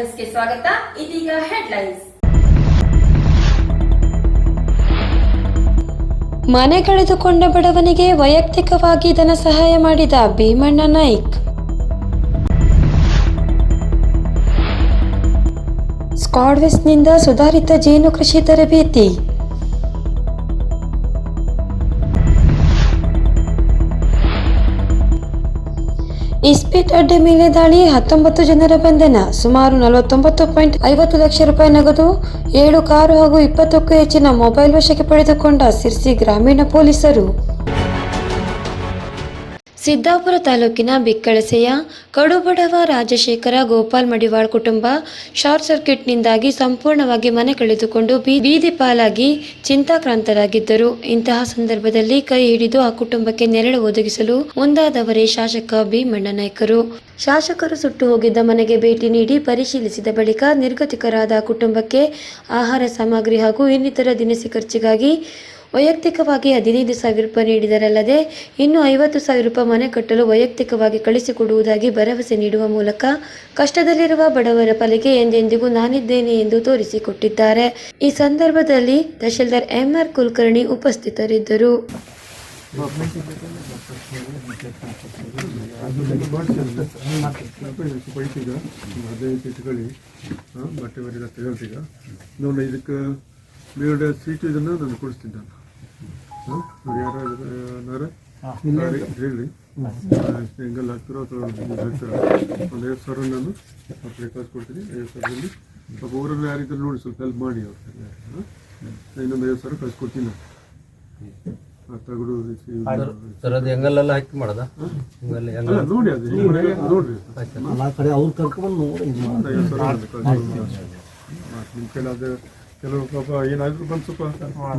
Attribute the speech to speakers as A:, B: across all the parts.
A: ನ್ಯೂಸ್ಗೆ ಸ್ವಾಗತ. ಇದೀಗ ಹೆಡ್ಲೈನ್ಸ್
B: ಮನೆ ಕಳೆದುಕೊಂಡ ಬಡವನಿಗೆ ವೈಯಕ್ತಿಕವಾಗಿ ಧನ ಸಹಾಯ ಮಾಡಿದ ಭೀಮಣ್ಣ ನಾಯ್ಕ್. ಸ್ಕಾಡ್ವೆಸ್ಟ್ನಿಂದ ಸುಧಾರಿತ ಜೇನು ಕೃಷಿ ತರಬೇತಿ. ಇಸ್ಪೀಟ್ ಅಡ್ಡೆ ಮೇಲೆ ದಾಳಿ, ಹತ್ತೊಂಬತ್ತು ಜನರ ಬಂಧನ, ಸುಮಾರು ನಲವತ್ತೊಂಬತ್ತು ಪಾಯಿಂಟ್ ಐವತ್ತು ಲಕ್ಷ ರೂಪಾಯಿ ನಗದು, ಏಳು ಕಾರು ಹಾಗೂ ಇಪ್ಪತ್ತಕ್ಕೂ ಹೆಚ್ಚಿನ ಮೊಬೈಲ್ ವಶಕ್ಕೆ ಪಡೆದುಕೊಂಡ ಸಿರ್ಸಿ ಗ್ರಾಮೀಣ ಪೊಲೀಸರು. ಸಿದ್ದಾಪುರ ತಾಲೂಕಿನ ಬಿಕ್ಕಳಸೆಯ ಕಡುಬಡವ ರಾಜಶೇಖರ ಗೋಪಾಲ್ ಮಡಿವಾಳ್ ಕುಟುಂಬ ಶಾರ್ಟ್ ಸರ್ಕ್ಯೂಟ್ನಿಂದಾಗಿ ಸಂಪೂರ್ಣವಾಗಿ ಮನೆ ಕಳೆದುಕೊಂಡು ಬೀದಿ ಪಾಲಾಗಿ ಚಿಂತಾಕ್ರಾಂತರಾಗಿದ್ದರು. ಇಂತಹ ಸಂದರ್ಭದಲ್ಲಿ ಕೈ ಹಿಡಿದು ಆ ಕುಟುಂಬಕ್ಕೆ ನೆರಳು ಒದಗಿಸಲು ಮುಂದಾದವರೇ ಶಾಸಕ ಬಿ ಮಣ್ಣನಾಯ್ಕರು ಶಾಸಕರು ಸುಟ್ಟು ಹೋಗಿದ್ದ ಮನೆಗೆ ಭೇಟಿ ನೀಡಿ ಪರಿಶೀಲಿಸಿದ ಬಳಿಕ ನಿರ್ಗತಿಕರಾದ ಕುಟುಂಬಕ್ಕೆ ಆಹಾರ ಸಾಮಗ್ರಿ ಹಾಗೂ ಇನ್ನಿತರ ದಿನಸಿ ಖರ್ಚಿಗಾಗಿ ವೈಯಕ್ತಿಕವಾಗಿ ಹದಿನೈದು ಸಾವಿರ ರೂಪಾಯಿ ನೀಡಿದರಲ್ಲದೆ ಇನ್ನು ಐವತ್ತು ಸಾವಿರ ರೂಪಾಯಿ ಮನೆ ಕಟ್ಟಲು ವೈಯಕ್ತಿಕವಾಗಿ ಕಳಿಸಿಕೊಡುವುದಾಗಿ ಭರವಸೆ ನೀಡುವ ಮೂಲಕ ಕಷ್ಟದಲ್ಲಿರುವ ಬಡವರ ಪಾಲಿಗೆ ಎಂದೆಂದಿಗೂ ನಾನಿದ್ದೇನೆ ಎಂದು ತೋರಿಸಿಕೊಟ್ಟಿದ್ದಾರೆ. ಈ ಸಂದರ್ಭದಲ್ಲಿ ತಹಶೀಲ್ದಾರ್ ಎಂಆರ್ ಕುಲಕರ್ಣಿ ಉಪಸ್ಥಿತರಿದ್ದರು.
C: ನೋಡಿ ಇದಕ್ಕೆ ಬೇರೆ ಸೀಟು ಇದನ್ನು ನಾನು ನಾನು ನಾರ ಹೇಳಿ ಹಾಕ್ತಿರೋ ಅಥವಾ ಒಂದು ಐವತ್ತು ಸಾವಿರ ನಾನು ಅವ್ರಿಗೆ ಕಳ್ಸಿ ಐವತ್ತು ಸಾವಿರದಲ್ಲಿ ಸ್ವಲ್ಪ ಊರಲ್ಲಿ ಯಾರಿದ್ರು ನೋಡಿ ಸ್ವಲ್ಪ ಹೆಲ್ಪ್ ಮಾಡಿ ಅವ್ರಿಗೆ. ಹಾಂ? ಇನ್ನೊಂದು ಐವತ್ತು ಸಾವಿರ ಕಳ್ಸಿಕೊಡ್ತೀನಿ ನಾನು. ಆ ತಗಡು
D: ಸರ್ ಅದು ಹೆಂಗಲ್ಲೆಲ್ಲ ಹಾಕಿ ಮಾಡೋದ?
C: ನೋಡಿ ಅದು ನೋಡ್ರಿ.
E: ಆ ಕಡೆ ಅವ್ರು ಕರ್ಕೊಂಡ್ಬಂದು ನೋಡಿ.
C: ನಿಮ್ಮ ಕೈಲಿ ಅದು ಕೆಲವು ಪಾಪ ಏನಾದರೂ ಬಂದು ಸ್ವಲ್ಪ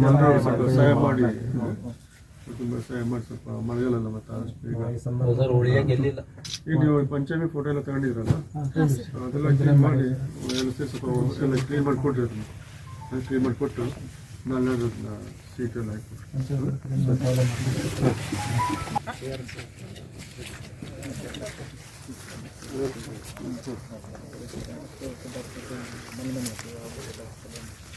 C: ಎಲ್ಲರೂ ಸ್ವಲ್ಪ ಸಹಾಯ ಮಾಡಿ. ಕುಟುಂಬ ಸಹಾಯ ಮಾಡಿ ಸ್ವಲ್ಪ ಮಳೆಗಾಲಲ್ಲ ಮತ್ತೆ ಆದಷ್ಟು ಈಗ ಈಗ ನೀವು ಪಂಚಮಿ ಫೋಟೋ ಎಲ್ಲ ತಗೊಂಡಿದ್ರಲ್ಲ? ಅದೆಲ್ಲ ಕ್ಲೀನ್ ಮಾಡಿ ಎಲ್ಲ ಸೇರಿ ಸ್ವಲ್ಪ ಎಲ್ಲ ಕ್ಲೀನ್ ಮಾಡಿ ಕೊಡ್ರಿ ಅದನ್ನ ಕ್ಲೀನ್ ಮಾಡಿ ಕೊಟ್ಟು ನಾಳೆ ಸೀಟ್ ಎಲ್ಲ ಹಾಕಿ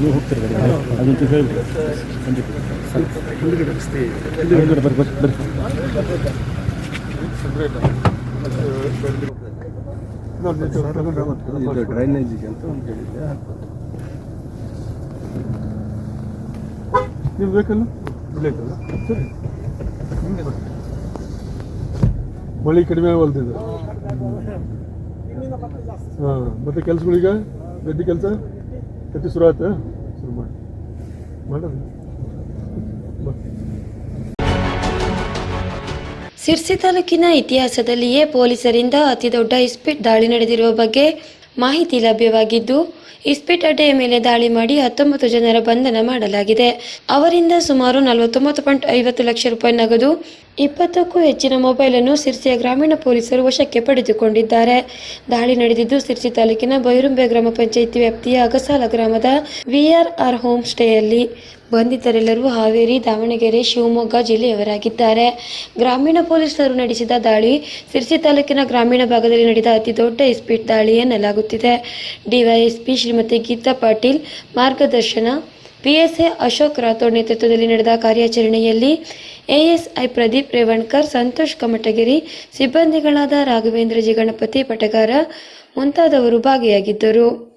E: ನೀವು ಹೋಗ್ತೀರಿ ಅದಂತೂ ಹೇಳಿ ಖಂಡಿತ
C: ಇದು
E: ಡ್ರೈನೇಜಿಗೆ ಅಂತ
C: ನೀವು ಬೇಕಲ್ಲ ಮಳೆ ಕಡಿಮೆ ಹೊಲ್ತಿದೆ ಹಾಂ, ಮತ್ತೆ ಕೆಲಸಗಳೀಗ? ಗದ್ದೆ ಕೆಲಸ? ಗದ್ದೆ ಶುರು ಆಯ್ತಾ? ಶುರು ಮಾಡಿ. ಮಾಡೋದು
B: ಸಿರ್ಸಿ ತಾಲೂಕಿನ ಇತಿಹಾಸದಲ್ಲಿಯೇ ಪೊಲೀಸರಿಂದ ಅತಿದೊಡ್ಡ ಇಸ್ಪಿಟ್ ದಾಳಿ ನಡೆದಿರುವ ಬಗ್ಗೆ ಮಾಹಿತಿ ಲಭ್ಯವಾಗಿದ್ದು, ಇಸ್ಪಿಟ್ ಅಡ್ಡೆಯ ಮೇಲೆ ದಾಳಿ ಮಾಡಿ ಹತ್ತೊಂಬತ್ತು ಜನರ ಬಂಧನ ಮಾಡಲಾಗಿದೆ. ಅವರಿಂದ ಸುಮಾರು ನಲವತ್ತೊಂಬತ್ತು ಪಾಯಿಂಟ್ ಐವತ್ತು ಲಕ್ಷ ರೂಪಾಯಿ ನಗದು ಇಪ್ಪತ್ತಕ್ಕೂ ಹೆಚ್ಚಿನ ಮೊಬೈಲ್ ಅನ್ನು ಸಿರ್ಸಿಯ ಗ್ರಾಮೀಣ ಪೊಲೀಸರು ವಶಕ್ಕೆ ಪಡೆದುಕೊಂಡಿದ್ದಾರೆ. ದಾಳಿ ನಡೆದಿದ್ದು ಸಿರ್ಸಿ ತಾಲೂಕಿನ ಬೈರುಂಬೆ ಗ್ರಾಮ ಪಂಚಾಯಿತಿ ವ್ಯಾಪ್ತಿಯ ಅಗಸಾಲ ಗ್ರಾಮದ ವಿಆರ್ಆರ್ ಹೋಮ್ ಸ್ಟೇಯಲ್ಲಿ ಬಂಧಿತರೆಲ್ಲರೂ ಹಾವೇರಿ, ದಾವಣಗೆರೆ, ಶಿವಮೊಗ್ಗ ಜಿಲ್ಲೆಯವರಾಗಿದ್ದಾರೆ. ಗ್ರಾಮೀಣ ಪೊಲೀಸರು ನಡೆಸಿದ ದಾಳಿ ಸಿರ್ಸಿ ತಾಲೂಕಿನ ಗ್ರಾಮೀಣ ಭಾಗದಲ್ಲಿ ನಡೆದ ಅತಿ ದೊಡ್ಡ ಇಸ್ಪೀಟ್ ದಾಳಿ ಎನ್ನಲಾಗುತ್ತಿದೆ. ಡಿವೈಎಸ್ಪಿ ಶ್ರೀಮತಿ ಗೀತಾ ಪಾಟೀಲ್ ಮಾರ್ಗದರ್ಶನ ಪಿಎಸ್ಎ ಅಶೋಕ್ ರಾಥೋಡ್ ನೇತೃತ್ವದಲ್ಲಿ ನಡೆದ ಕಾರ್ಯಾಚರಣೆಯಲ್ಲಿ ಎಎಸ್ಐ ಪ್ರದೀಪ್ ರೇವಣ್ಕರ್, ಸಂತೋಷ್ ಕಮಟಗಿರಿ, ಸಿಬ್ಬಂದಿಗಳಾದ ರಾಘವೇಂದ್ರ ಜಿ ಗಣಪತಿ ಪಟಗಾರ ಮುಂತಾದವರು ಭಾಗಿಯಾಗಿದ್ದರು.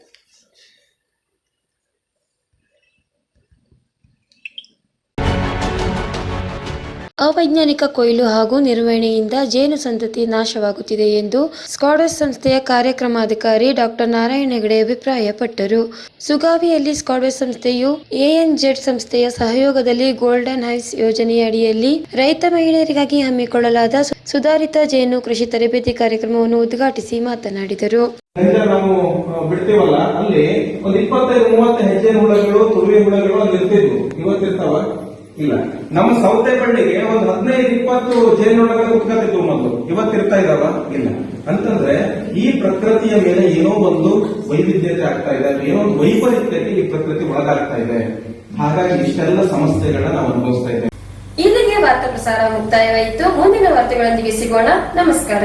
B: ಅವೈಜ್ಞಾನಿಕ ಕೊಯ್ಲು ಹಾಗೂ ನಿರ್ವಹಣೆಯಿಂದ ಜೇನು ಸಂತತಿ ನಾಶವಾಗುತ್ತಿದೆ ಎಂದು ಸ್ಕಾಡಸ್ ಸಂಸ್ಥೆಯ ಕಾರ್ಯಕ್ರಮಾಧಿಕಾರಿ ಡಾಕ್ಟರ್ ನಾರಾಯಣ ಹೆಗಡೆ ಅಭಿಪ್ರಾಯಪಟ್ಟರು. ಸುಗಾವಿಯಲ್ಲಿ ಸ್ಕಾಡಸ್ ಸಂಸ್ಥೆಯು ಎಎನ್ಜೆಡ್ ಸಂಸ್ಥೆಯ ಸಹಯೋಗದಲ್ಲಿ ಗೋಲ್ಡನ್ ಹೈಸ್ ಯೋಜನೆಯ ಅಡಿಯಲ್ಲಿ ರೈತ ಮಹಿಳೆಯರಿಗಾಗಿ ಹಮ್ಮಿಕೊಳ್ಳಲಾದ ಸುಧಾರಿತ ಜೇನು ಕೃಷಿ ತರಬೇತಿ ಕಾರ್ಯಕ್ರಮವನ್ನು ಉದ್ಘಾಟಿಸಿ ಮಾತನಾಡಿದರು.
F: ನಾವು ಅಲ್ಲಿ ಇಪ್ಪತ್ತೈದು, ಮೂವತ್ತು ಹೆಜ್ಜೆ ಹುಳಗಳು ತುರುವೆ ಹುಳಗಳು ಅಲ್ಲಿ ಇರ್ತಿದ್ವು. ಇವತ್ತಿರ್ತಾವ. ಇಲ್ಲ. ನಮ್ಮ ಸೌತೆ ಬಳ್ಳಿಗೆ ಒಂದು ಹದಿನೈದು, ಇಪ್ಪತ್ತು ಜೇನುಹುಳಗಳು ಕುತ್ಕೊತಿದ್ವು ಮೊದಲು. ಇವತ್ತಿರ್ತಾ ಇದಾವ? ಇಲ್ಲ. ಅಂತಂದ್ರೆ ಈ ಪ್ರಕೃತಿಯ ಮೇಲೆ ಏನೋ ಒಂದು ವೈವಿಧ್ಯತೆ ಆಗ್ತಾ ಇದೆ ಏನೋ ಒಂದು ವೈಪರೀತ್ಯತೆ ಈ ಪ್ರಕೃತಿ ಒಳಗಾಗ್ತಾ ಇದೆ. ಹಾಗಾಗಿ ಇಷ್ಟೆಲ್ಲ ಸಮಸ್ಯೆಗಳನ್ನ ನಾವು ಅನುಭವಿಸ್ತಾ ಇದ್ದೇವೆ.
A: ಇಲ್ಲಿಗೆ ವಾರ್ತಾ ಪ್ರಸಾರ ಮುಕ್ತಾಯವಾಯಿತು. ಮುಂದಿನ ವಾರ್ತೆಗಳೊಂದಿಗೆ ಸಿಗೋಣ. ನಮಸ್ಕಾರ.